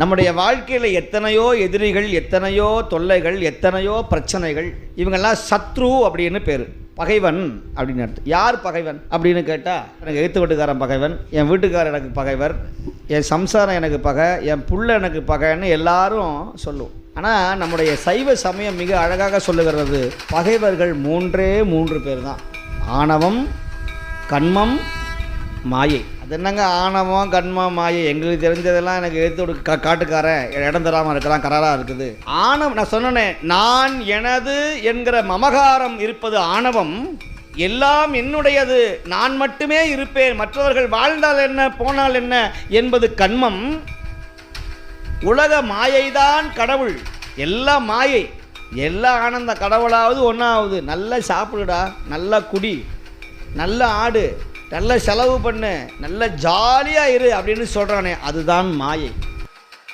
நம்முடைய வாழ்க்கையில் எத்தனையோ எதிரிகள் எத்தனையோ தொல்லைகள் எத்தனையோ பிரச்சனைகள் இவங்கெல்லாம் சத்ரு அப்படின்னு பேர். பகைவன் அப்படின்னு அர்த்தம். யார் பகைவன் அப்படின்னு கேட்டால் எனக்கு எழுத்து வீட்டுக்காரன் பகைவன் என் வீட்டுக்காரர் எனக்கு பகைவர் என் சம்சாரம் எனக்கு பகை என் புள்ள எனக்கு பகைன்னு எல்லாரும் சொல்லுவோம் ஆனால் நம்முடைய சைவ சமயம் மிக அழகாக சொல்லுகிறது பகைவர்கள் மூன்றே மூன்று பேர் தான் ஆணவம் கண்மம் மாயை. அது என்னங்க ஆணவம் கண்மம் மாயை? எங்களுக்கு தெரிஞ்சதெல்லாம் எனக்கு எடுத்து ஒரு கா காட்டுக்காரன். இடம் தராமல் இருக்கலாம் கராராக இருக்குது. ஆணவம் நான் சொன்னேன் நான் எனது என்கிற மமகாரம் இருப்பது ஆணவம். எல்லாம் என்னுடையது. நான் மட்டுமே இருப்பேன். மற்றவர்கள் வாழ்ந்தால் என்ன போனால் என்ன என்பது கண்மம். உலக மாயைதான் கடவுள். எல்லாம் மாயை எல்லா ஆனந்த கடவுளாவது ஒன்றாவது நல்லா சாப்பிடுடா நல்லா குடி நல்ல ஆடு நல்ல செலவு பண்ணு நல்ல ஜாலியாக இரு அப்படின்னு சொல்கிறானே அதுதான் மாயை.